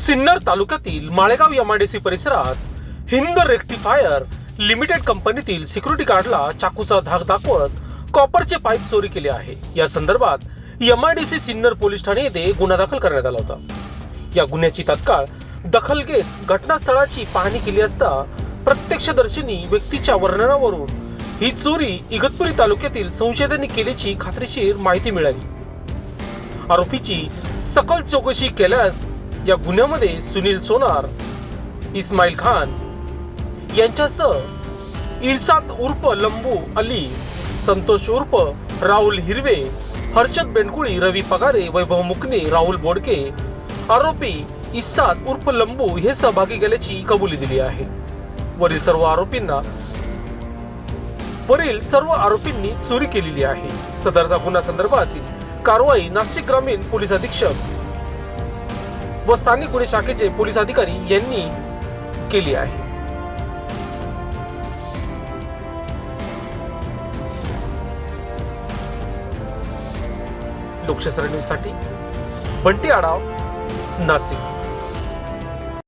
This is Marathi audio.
सिन्नर तालुक्यातील माळेगाव एमआयडीसी परिसरात हिंद रेक्टिफायर लिमिटेड कंपनीतील सिक्युरिटी गार्डला चाकूचा धाक दाखवत कॉपरचे पाईप चोरी केले आहे. या संदर्भात एमआयडीसी सिन्नर पोलीस ठाणे येथे गुन्हा दाखल करण्यात आला होता. या गुन्ह्याची तत्काळ दखल घेत घटनास्थळाची पाहणी केली असता प्रत्यक्षदर्शींनी व्यक्तीच्या वर्णनावरून ही चोरी इगतपुरी तालुक्यातील संशयितांनी केल्याची खात्रीशीर माहिती मिळाली. आरोपीची सकल चौकशी केल्यास या गुन्ह्यामध्ये सुनील सोनार इस्माईल खान यांच्यासह इरसाद उर्फ लंबू अली संतोष उर्फ राहुल हिरवे हर्षद बेंडकुळी रवी पगारे वैभव मुकणे राहुल बोडके आरोपी इस्सात उर्फ लंबू हे सहभागी गेल्याची कबुली दिली आहे. वरील सर्व आरोपींना वरील सर्व आरोपींनी चोरी केलेली आहे. सदरचा गुन्हा संदर्भातील कारवाई नाशिक ग्रामीण पोलीस अधीक्षक व स्थानिक गुन्हे शाखेचे पोलीस अधिकारी यांनी केली आहे. लोकशास्त्र न्यूजसाठी बंटी आडाव नाशिक.